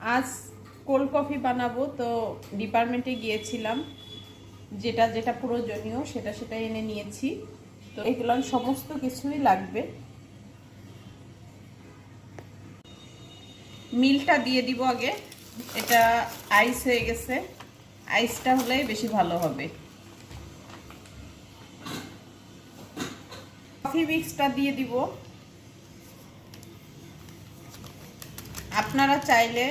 আজ cold coffee বানাবো, তো ডিপার্টমেন্টে গিয়েছিলাম। যেটা যেটা প্রয়োজনীয়, সেটা সেটা এনে নিয়েছি। তো এগুলো সমস্ত কিছুই লাগবে। মিলটা দিয়ে দিব আগে। এটা আইস হয়ে গেছে। আইসটা হলে বেশি ভালো হবে। কফি মিক্সটা দিয়ে দিব। আপনারা চাইলে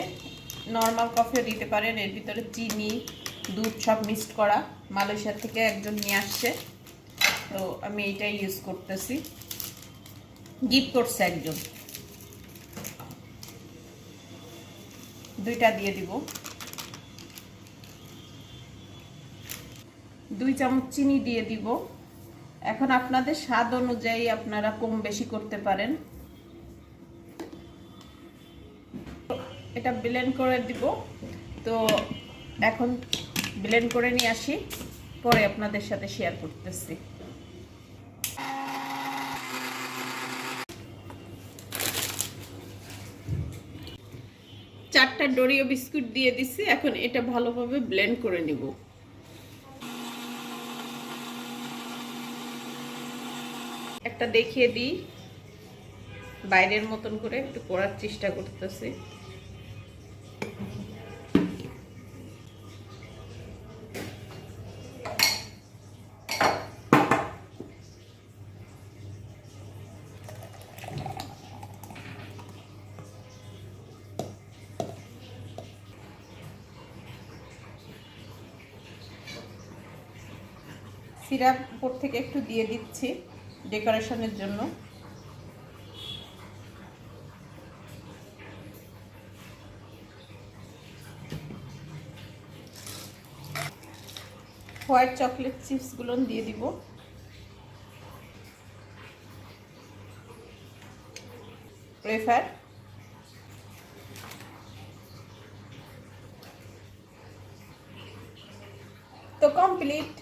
নর্মাল কফিও দিতে পারেন। এর ভিতরে চিনি, দুধ সব মিক্সড করা। মালয়েশিয়া থেকে একজন নিয়ে আসছে। তো আমি এইটাই ইউজ করতেছি। গিফট করছে একজন। দুইটা দিয়ে দিব। দুই চামচ চিনি দিয়ে দিব। এখন আপনাদের স্বাদ অনুযায়ী আপনারা কম বেশি করতে পারেন। এটা ব্লেন্ড করে দিব। তো এখন ব্লেন্ড করে নিয়ে আসি, পরে আপনাদের সাথে শেয়ার করতেছি। চারটা ডোরিও বিস্কুট দিয়ে দিছি, এখন এটা ভালোভাবে ব্লেন্ড করে নিব। একটা দেখিয়ে দিই। বাইরের মতন করে একটু করার চেষ্টা করতেছি। সিরাপ উপর থেকে একটু দিয়ে দিচ্ছি ডেকোরেশনের জন্য। হোয়াইট চকলেট চিপসগুলো দিয়ে দিব। প্রেফার। তো কমপ্লিট।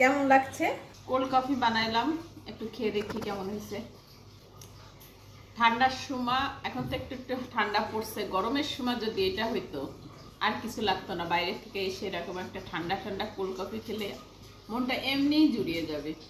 কেমন লাগছে? কোল্ড কফি বানাইলাম। একটু খেয়ে দেখি কেমন হয়েছে। ঠান্ডার সময় এখন তো একটু একটু ঠান্ডা পড়ছে। গরমের সময় যদি এটা হইতো, আর কিছু লাগতো না। বাইরে থেকে এসে এরকম একটা ঠান্ডা ঠান্ডা কোল্ড কফি খেলে মনটা এমনিই জুড়িয়ে যাবে।